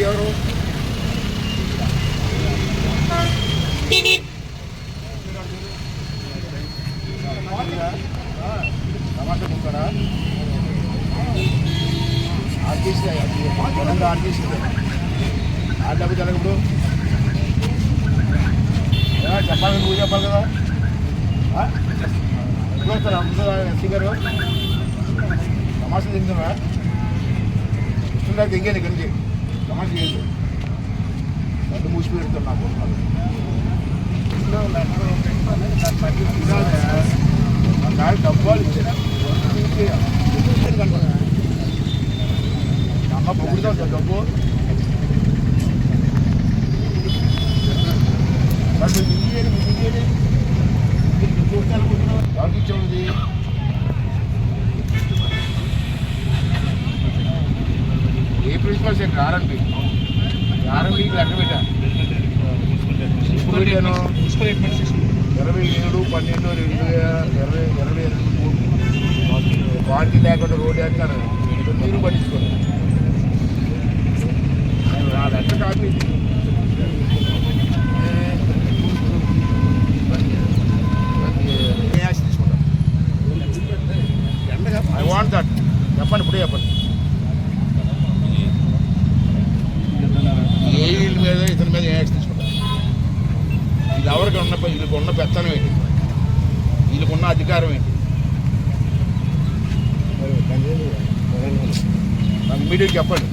ఎవరు టమాటా ముక్కరా RTC RTC ఆడకు జరగప్పుడు చెప్పాలి నువ్వు చెప్పాలి కదా ఆ? ఎప్పుడు తమాషా తింటున్నారా? ఇస్తుందా దిగాను ఇక్కడి నుంచి తమాషా చేయదు రెండు మూసి పెడుతున్నా నాకు. నాకు డబ్బాలు ఇచ్చారు. అమ్మ పొగుడుతా డబ్బు. మరి ఇంజనీరింగ్ మీరు ఇయ్యండి. మీరు చూస్తే ఇచ్చావుది ఏ ప్రిన్సిపల్ సెక్రటరీ ఆర్ఎంపీ ఆర్ఎంపీకి లెక్క ఇప్పుడు పెట్టాను ఇరవై ఏడు పన్నెండు రెండు ఇరవై ఇరవై ఎనిమిది క్వాలిటీ లేకుండా రోడ్డు వేస్తారు మీరు పట్టించుకోండి నా లెక్క కాపీ ఇది. ఐ వాంట్ దట్ చెప్పండి ఇప్పుడే చెప్పండి. ఏ వీళ్ళ మీద ఇతని మీద ఏ యాక్షన్ తీసుకుంటారు? ఇది ఎవరికి ఉన్న వీళ్ళకి ఉన్న పెత్తనం ఏంటి? వీళ్ళకి ఉన్న అధికారం ఏంటి? నాకు చెప్పండి.